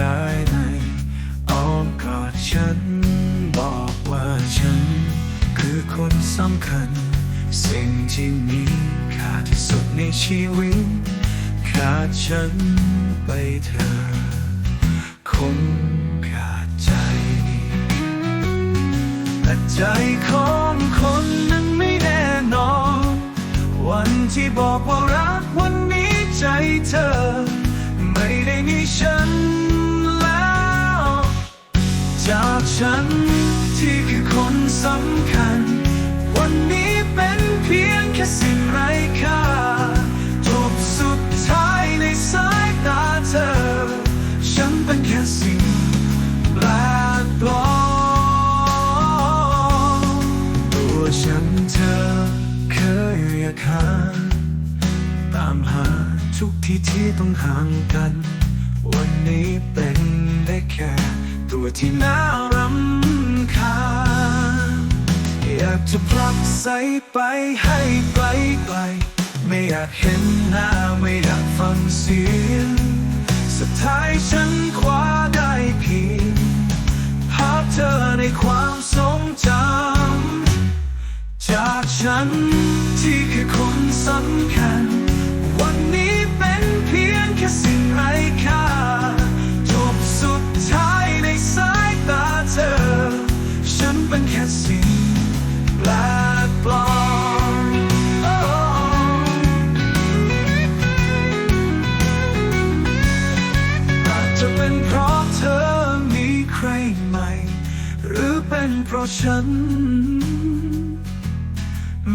ตายในอ้อมกอดฉัน บอกว่าฉัน คือคนสำคัญ สิ่งที่มีค่าที่สุดในชีวิตขาดฉันไปเธอคงขาดใจ แต่ใจของคนนั้นไม่แน่นอน วันที่บอกว่ารักวันนี้ใจเธอ ฉัน ที่คือคนสำคัญ วันนี้เป็นเพียงแค่สิ่งไร้ค่าจบสุดท้ายในสายตาเธอ ฉันเป็นแค่สิ่งแปลกปลอมตัวฉันเธอเคยอยากหาตามหาทุกที่ที่ต้องห่างกันวัน ที่น่ารำคาญอยากจะผลักใสไปให้ไกลไกลไม่อยากเห็นหน้าไม่อยากฟังเสียงสุดท้ายฉันคว้าได้เพียงภาพเธอในความทรงจำจากฉันที่คือคนสำคัญ วันนี้เป็นเพียงแค่สิ่งไร้ค่า หรือเป็นเพราะฉัน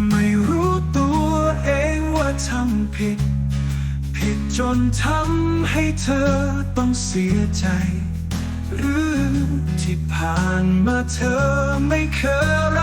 ไม่รู้ตัวเองว่าทำผิด ผิดจนทำให้เธอต้องเสียใจ หรือที่ผ่านมาเธอไม่เคยรั